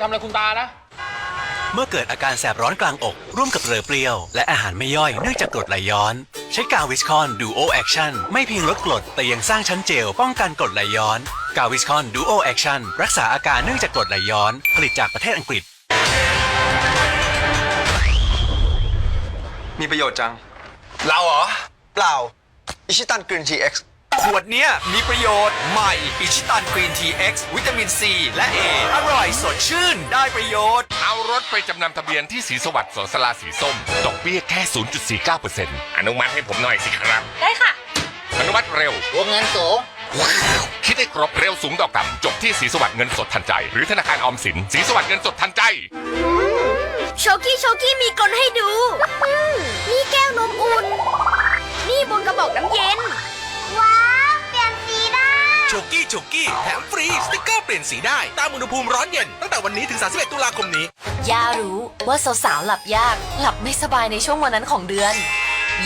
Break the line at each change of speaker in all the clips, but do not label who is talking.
ทำอะไรคุณตานะ
เมื่อเกิดอาการแสบร้อนกลางอก ร่วมกับเรือเปรี้ยว และอาหารไม่ย่อยเนื่องจากกรดไหลย้อน ใช้กาวิสคอนดูโอแอคชั่นไม่เพียงลดกรดแต่ยังสร้างชั้นเจลป้องกันกรดไหลย้อน กาวิสคอนดูโอแอคชั่นรักษาอาการเนื่องจากกรดไหลย้อน ผลิตจากประเทศอังกฤษ
มีประโยชน์จัง
เราเหรอ
เปล่า อิชิตันกรีนทีเอ็กซ์
ขวดเนี้ยมีประโยชน์ใหม่อิชิตันกรีนทีเอ็กซ์วิตามินซีและ A อร่อยสดชื่นได้ประโยชน์
เอารถไปจำนำทะเบียนที่สีสวัสดิ์สวนสลาสีส้ม ดอกเบี้ยแค่ 0.49%อนุมัติให้ผมหน่อยสิครับ
ได้ค่ะ
อนุมัติเร็ว
วงเงินสูง
คิดให้ครบเร็วสูงต่อกับจบที่สีสวัสดิ์เงินสดทันใจ หรือธนาคารออมสินสีสวัสดิ์เงินสดทันใจ
โชกี้โชกี้มีกลให้ดู นี่แก้วนมอุ่น นี่บนกระบอกน้ำเย็น
โชกี้โชกี้แถมฟรีสติกเกอร์เปลี่ยนสีได้ ตามอุณหภูมิร้อนเย็น ตั้งแต่วันนี้ถึง 31 ตุลาคมนี้
ย่ารู้ว่าสาวๆหลับยาก หลับไม่สบายในช่วงวันนั้นของเดือน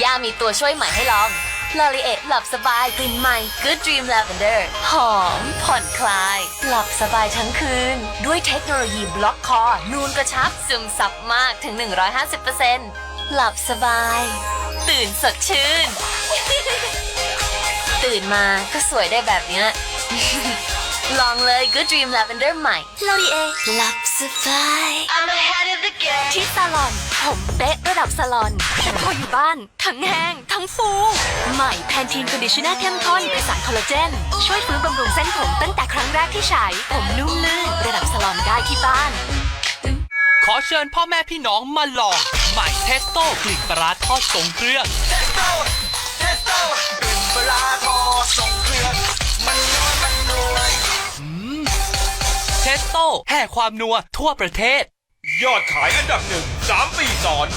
ย่ามีตัวช่วยใหม่ให้ลอง l o r i e หลับสบายกลิ่นใหม่ Good Dream Lavender หอม ผ่อนคลาย หลับสบายทั้งคืน ด้วยเทคโนโลยีบล็อกคอ นูนกระชับซึมซับมากถึง 150%หลับสบาย ตื่นสดชื่น ตื่นมาก็สวยได้แบบเนี้ย ลองเลย Good Dream Lavender ใหม่ l o r i e หลับสบายที่ซาลอน ผมเป๊ะระดับซาลอนพออยู่บ้าน ทั้งแห้ง ทั้งฟู ใหม่แพนทีนคอนดิชเนอร์เข้มข้นผสานคอลลาเจน ช่วยฟื้นบำรุงเส้นผมตั้งแต่ครั้งแรกที่ใช้ ผมนุ่มลื่นระดับซาลอนได้ที่บ้าน
ขอเชิญพ่อแม่พี่น้องมาลอง ใหม่เทสโต้กลิ่นปลาร้าทอดทรงเครื่อง
เวลาทอส่งเครื่องมันนวลมันรวย
เทสโต้แห่ความนัวทั่วประเทศ
ยอดขายอันดับหนึ่ง3ปีซ้อน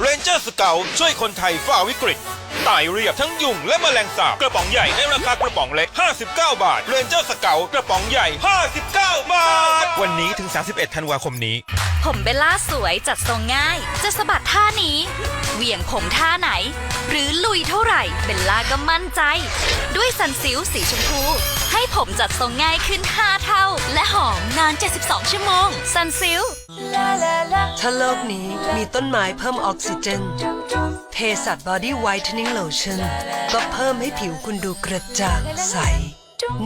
เรนเจอร์สเกลช่วยคนไทยฝ่าวิกฤตไต่เรียบทั้งยุงและแมลงสาบกระป๋องใหญ่ในราคากระป๋องเล็ก 59 บาท เรนเจอร์สเกลกระป๋องใหญ่ 59 บาท วันนี้ถึง 31 ธันวาคมนี้
ผมเบลล่าสวยจัดทรงง่าย จะสะบัดท่านี้ เหวี่ยงผมท่าไหน เบลล่าก็มั่นใจ ด้วยสันซิลสีชมพู ให้ผมจัดทรงง่ายขึ้น 5 เท่า และหอมนาน 72 ชั่วโมง สันซิล
ถ้าโลกนี้มีต้นไม้เพิ่มออกซิเจนเภสัช Body Whitening Lotion ก็เพิ่มให้ผิวคุณดูกระจ่างใส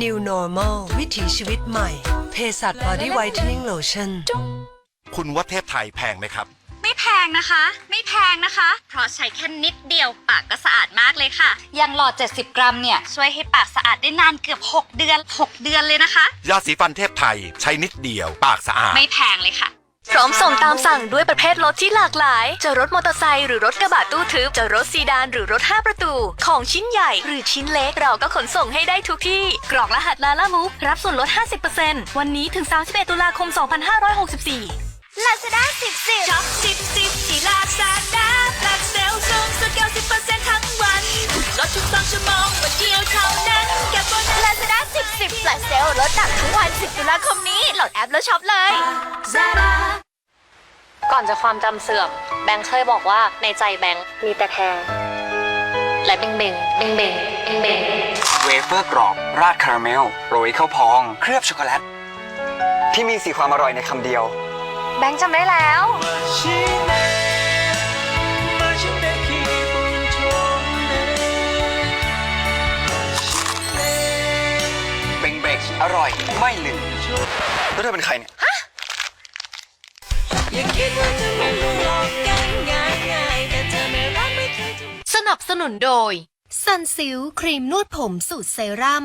New Normal วิถีชีวิตใหม่เภสัช Body Whitening Lotion
คุณว่าเทพไทยแพงไหมครับ
ไม่ แพงนะคะ ไม่แพงนะคะ เพราะใช้แค่นิดเดียวปากก็สะอาดมากเลยค่ะ ยังหลอด 70 กรัมเนี่ยช่วยให้ปากสะอาดได้นานเกือบ 6 เดือน 6 เดือนเลยนะคะ
ยาสีฟันเทพไทยใช้นิดเดียว ปากสะอาด
ไม่แพงเลยค่ะ
พร้อมส่งตามสั่งด้วยประเภทรถที่หลากหลาย จะรถมอเตอร์ไซค์หรือรถกระบะตู้ทึบ จะรถซีดานหรือรถ 5 ประตู ของชิ้นใหญ่หรือชิ้นเล็กเราก็ขนส่งให้ได้ทุกที่ กรอกรหัสลาลามุกรับส่วนลด 50%วันนี้ถึง 31 ตุลาคม 2564
Lazada 10 10 ลชเซลลดหนักทั้งวัน 10ตุลาคมนี้ โหลดแอปแล้วช็อปเลยซาด้า
ก่อนจะความจำเสื่อม แบงค์เคยบอกว่าในใจแบงค์มีแต่แทงและเบงเบงเบงเบงเบงเบง
เวเฟอร์กรอบ ราดคาราเมล โรยข้าวพอง เคลือบช็อกโกแลต ที่มีสีความอร่อยในคำเดียว
แบงค์จำได้แล้ว
อร่อยไม่ลืมแล้วเธอเป็นใครเนี่ย
สนับสนุนโดยซันซิลครีมนวดผมสูตรเซรั่ม